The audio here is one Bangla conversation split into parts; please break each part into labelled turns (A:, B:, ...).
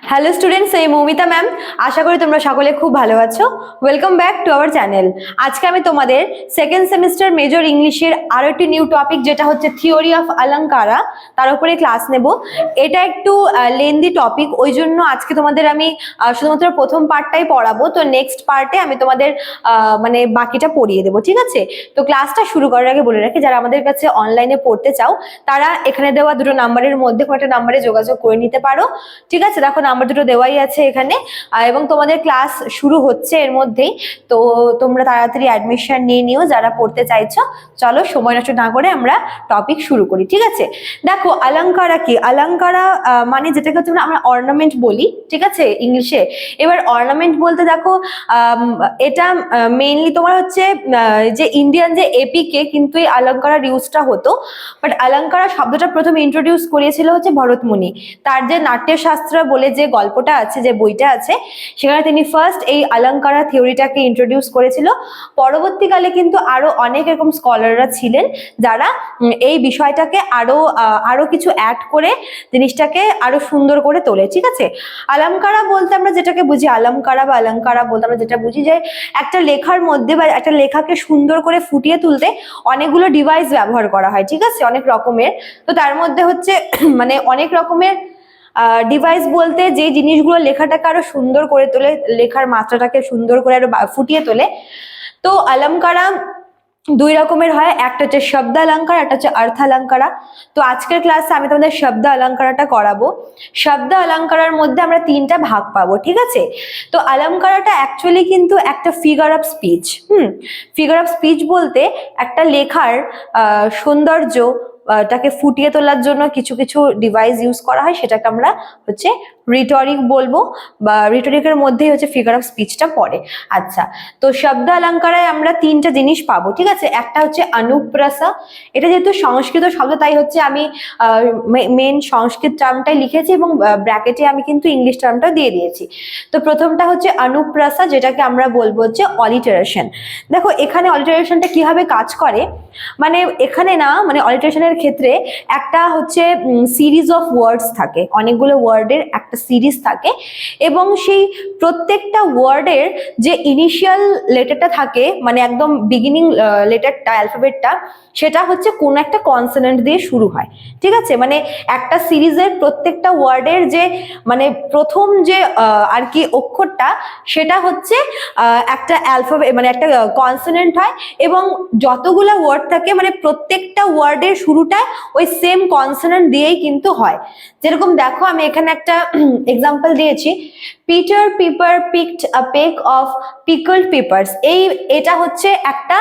A: হ্যালো স্টুডেন্টস এই মৌমিতা ম্যাম আশা করি তোমরা সকলে খুব ভালো আছো। Welcome back to our channel আজকে আমি তোমাদের সেকেন্ড সেমিস্টার মেজর ইংলিশের আরও একটি নিউ টপিক যেটা হচ্ছে থিওরি অফ আলঙ্কারা তার উপরে ক্লাস নেব। এটা একটু লেন্দি টপিক ওই জন্য আজকে তোমাদের আমি শুধুমাত্র প্রথম পার্টটাই পড়াবো। তো নেক্সট পার্টে আমি তোমাদের মানে বাকিটা পড়িয়ে দেবো, ঠিক আছে? তো ক্লাসটা শুরু করার আগে বলে রাখি, যারা আমাদের কাছে অনলাইনে পড়তে চাও, তারা এখানে দেওয়া দুটো নাম্বারের মধ্যে কোনো একটা নাম্বারে যোগাযোগ করে নিতে পারো। ঠিক আছে? দেখো নাম্বার দুটো দেওয়াই আছে এখানে। এবং তোমাদের ক্লাস শুরু হচ্ছে এর মধ্যেই। তো তোমরা তাড়াতাড়ি অ্যাডমিশন নিয়ে নিও যারা পড়তে চাইছো। চলো সময় নষ্ট না করে আমরা টপিক শুরু করি ঠিক আছে? দেখো অলঙ্কারা কি? অলঙ্কারা আহ, মানে যেটাকে হচ্ছে আমরা অর্নামেন্ট বলি ঠিক আছে ইংলিশে? এবার অর্নামেন্ট বলতে দেখো এটা মেইনলি তোমার হচ্ছে যে ইন্ডিয়ান যে এপিকে কিন্তু এই অলঙ্কারার ইউজটা হতো। বাট আলঙ্কারা শব্দটা প্রথম ইন্ট্রোডিউস করিয়েছিল হচ্ছে ভরতমুনি। তার যে নাট্যশাস্ত্র বলে যে গল্পটা আছে, যে বইটা আছে, সেখানে তিনি ফার্স্ট এই আলঙ্কারা থিওরিটাকে ইন্ট্রোডিউস করেছিল। পরবর্তীকালে কিন্তু আরও অনেক এরকম স্কলাররা ছিলেন যারা এই বিষয়টাকে আরও আরও কিছু অ্যাড করে জিনিসটাকে আরও সুন্দর করে তোলে, ঠিক আছে? অলঙ্কারা বলতে আমরা যেটাকে বুঝি, অলঙ্কারা বা আলঙ্কারা বলতে আমরা যেটা বুঝি যে, একটা লেখার মধ্যে বা একটা লেখাকে সুন্দর করে ফুটিয়ে তুলতে অনেকগুলো ডিভাইস ব্যবহার করা হয়, ঠিক আছে? অনেক রকমের। তো তার মধ্যে হচ্ছে মানে অনেক রকমের ডিভাইস বলতে যে জিনিসগুলো লেখাটাকে আরও সুন্দর করে তোলে, লেখার মাত্রাটাকে সুন্দর করে আরও ফুটিয়ে তোলে। তো অলঙ্কারা দুই রকমের হয়, একটা হচ্ছে শব্দ অলঙ্কার একটা হচ্ছে অর্থ অলঙ্কারা তো আজকের ক্লাসে আমি তোমাদের শব্দ অলঙ্কারটা করাবো। শব্দ অলঙ্কারের মধ্যে আমরা তিনটা ভাগ পাবো, ঠিক আছে? তো অলঙ্কারটা অ্যাকচুয়ালি কিন্তু একটা figure of speech hmm? Figure of speech বলতে একটা লেখার সৌন্দর্য টাকে ফুটিয়ে তোলার জন্য কিছু কিছু ডিভাইস ইউজ করা হয় সেটাকে আমরা হচ্ছে রিটরিক বলব বা রিটরিকের মধ্যেই হচ্ছে ফিগার অফ স্পিচটা পড়ে। আচ্ছা তো শব্দ অলঙ্কারায় আমরা তিনটা জিনিস পাবো, ঠিক আছে? একটা হচ্ছে অনুপ্রাসা, এটা যেহেতু সংস্কৃত শব্দ, তাই হচ্ছে আমি মেন সংস্কৃত টার্মটাই লিখেছি এবং ব্র্যাকেটে আমি কিন্তু ইংলিশ টার্মটা দিয়ে দিয়েছি। তো প্রথমটা হচ্ছে অনুপ্রাসা, যেটাকে আমরা বলব হচ্ছে অলিটারেশন দেখো, এখানে অলিটারেশনটা কীভাবে কাজ করে? মানে এখানে না মানে অলিটারেশনের ক্ষেত্রে একটা হচ্ছে সিরিজ অফ ওয়ার্ডস থাকে। অনেকগুলো ওয়ার্ডের একটা সিরিজ থাকে এবং সেই প্রত্যেকটা ওয়ার্ডের যে ইনিশিয়াল লেটারটা থাকে মানে একদম বিগিনিং লেটারটা অ্যালফাবেটটা সেটা হচ্ছে কোনো একটা কনসোনেন্ট দিয়ে শুরু হয়। ঠিক আছে? মানে একটা সিরিজের প্রত্যেকটা ওয়ার্ডের যে মানে প্রথম যে আর কি অক্ষরটা, সেটা হচ্ছে একটা অ্যালফাবেট মানে একটা কনসোনেন্ট হয় এবং যতগুলো ওয়ার্ড থাকে মানে প্রত্যেকটা ওয়ার্ডের শুরুটায় ওই সেম কনসোনেন্ট দিয়েই কিন্তু হয়। যেরকম দেখো, আমি এখানে একটা এক্সাম্পল দিয়েছি Peter piper picked a pack of pickled papers এই, এটা হচ্ছে একটা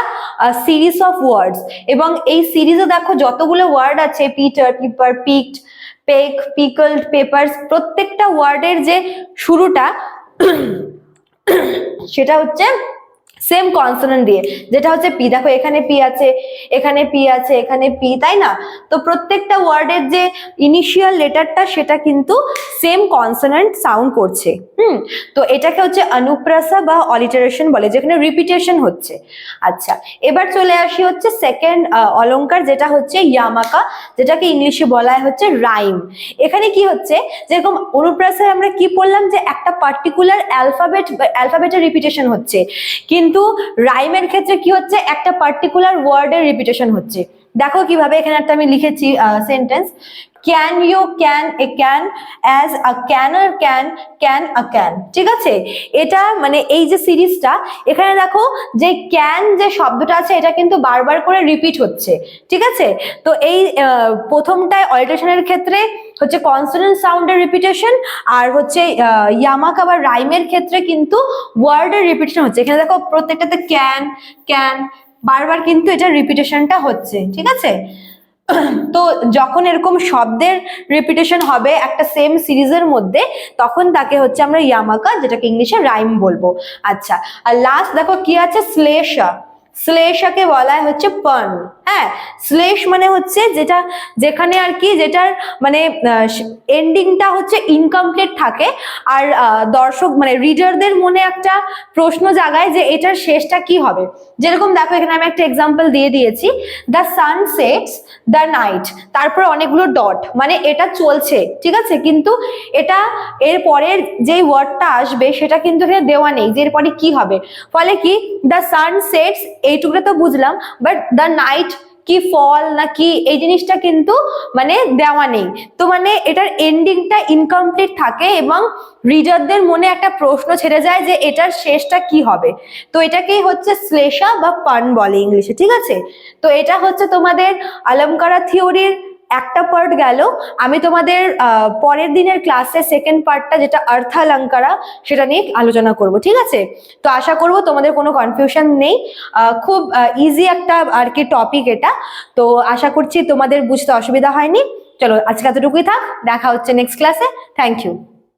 A: সিরিজ অফ ওয়ার্ডস এবং এই সিরিজে দেখো যতগুলো ওয়ার্ড আছে Peter piper picked peck pickled peppers প্রত্যেকটা ওয়ার্ডের যে শুরুটা, সেটা হচ্ছে সেম কনসোনেন্ট দিয়ে, যেটা হচ্ছে পি। দেখো, এখানে পি আছে, এখানে পি আছে, এখানে পি, তাই না? তো প্রত্যেকটা ওয়ার্ডের যে ইনিশিয়াল লেটারটা সেটা কিন্তু সেম কনসোনেন্ট সাউন্ড করছে। হুম? তো এটাকে হচ্ছে অনুপ্রাসা বা অলিটারেশন বলে, যেখানে রিপিটেশন হচ্ছে। আচ্ছা এবার চলে আসি হচ্ছে সেকেন্ড অলঙ্কার, যেটা হচ্ছে ইয়ামাকা, যেটাকে ইংলিশে বলা হচ্ছে রাইম এখানে কি হচ্ছে, যেরকম অনুপ্রাসায় আমরা কি বললাম যে একটা পার্টিকুলার অ্যালফাবেট অ্যালফাবেটের রিপিটেশন হচ্ছে। কিন্তু রাইমের ক্ষেত্রে কি হচ্ছে? একটা পার্টিকুলার ওয়ার্ডের রিপিটেশন হচ্ছে। দেখো কীভাবে এখানে একটা আমি লিখেছি sentence can you can a can as a canner can can a can ঠিক আছে? এটা মানে এই যে সিরিজটা, এখানে দেখো যে ক্যান যে শব্দটা আছে, এটা কিন্তু বারবার করে রিপিট হচ্ছে। ঠিক আছে? তো এই প্রথমটায় অল্টারেশনের ক্ষেত্রে হচ্ছে কনসোনেন্ট সাউন্ডের রিপিটেশন আর হচ্ছে ইয়ামাক আবার রাইমের ক্ষেত্রে কিন্তু ওয়ার্ডের রিপিটেশন হচ্ছে। এখানে দেখো প্রত্যেকটাতে ক্যান ক্যান বারবার কিন্তু এটা রিপিটেশনটা হচ্ছে। ঠিক আছে? তো যখন এরকম শব্দের রিপিটেশন হবে একটা সেম সিরিজের মধ্যে, তখন তাকে হচ্ছে আমরা ইয়ামাকা, যেটাকে ইংলিশে রাইম বলব। আচ্ছা আর লাস্ট দেখো কি আছে? শ্লেষা শ্লেষাকে বলা হচ্ছে পান হ্যাঁ শ্লেষ মানে হচ্ছে যেটা, যেখানে আর কি যেটার মানে এন্ডিংটা হচ্ছে ইনকমপ্লিট থাকে। আর দর্শক মানে রিডারদের মনে একটা প্রশ্ন জাগায় যে এটার শেষটা কি হবে। যেরকম দেখো, এখানে আমি একটা এক্সাম্পল দিয়ে দিয়েছি। The sun sets the night তারপর অনেকগুলো ডট মানে এটা চলছে, ঠিক আছে? কিন্তু এটা এর পরের যে ওয়ার্ডটা আসবে, সেটা কিন্তু এখানে দেওয়া নেই যে এরপরে কি হবে। ফলে কি? দ্য সান সেটস এইটুকুটা তো বুঝলাম বাট দ্য নাইট কি ফল না কি, এই জিনিসটা কিন্তু মানে দেওয়া নেই। তো মানে এটার এন্ডিংটা ইনকমপ্লিট থাকে এবং রিডারদের মনে একটা প্রশ্ন ছেড়ে যায় যে এটার শেষটা কি হবে। তো এটাকেই হচ্ছে শ্লেষা বা পান বলে ইংলিশে, ঠিক আছে? তো এটা হচ্ছে তোমাদের আলমকারা থিওরির একটা পার্ট গেল। আমি তোমাদের পরের দিনের ক্লাসে সেকেন্ড পার্টটা যেটা অর্থালঙ্কারা, সেটা নিয়ে আলোচনা করব, ঠিক আছে? তো আশা করব তোমাদের কোনো কনফিউশন নেই। খুব ইজি একটা আর কি টপিক এটা। তো আশা করছি তোমাদের বুঝতে অসুবিধা হয়নি। চলো আজকে এতটুকুই থাক, দেখা হচ্ছে নেক্সট ক্লাসে থ্যাংক ইউ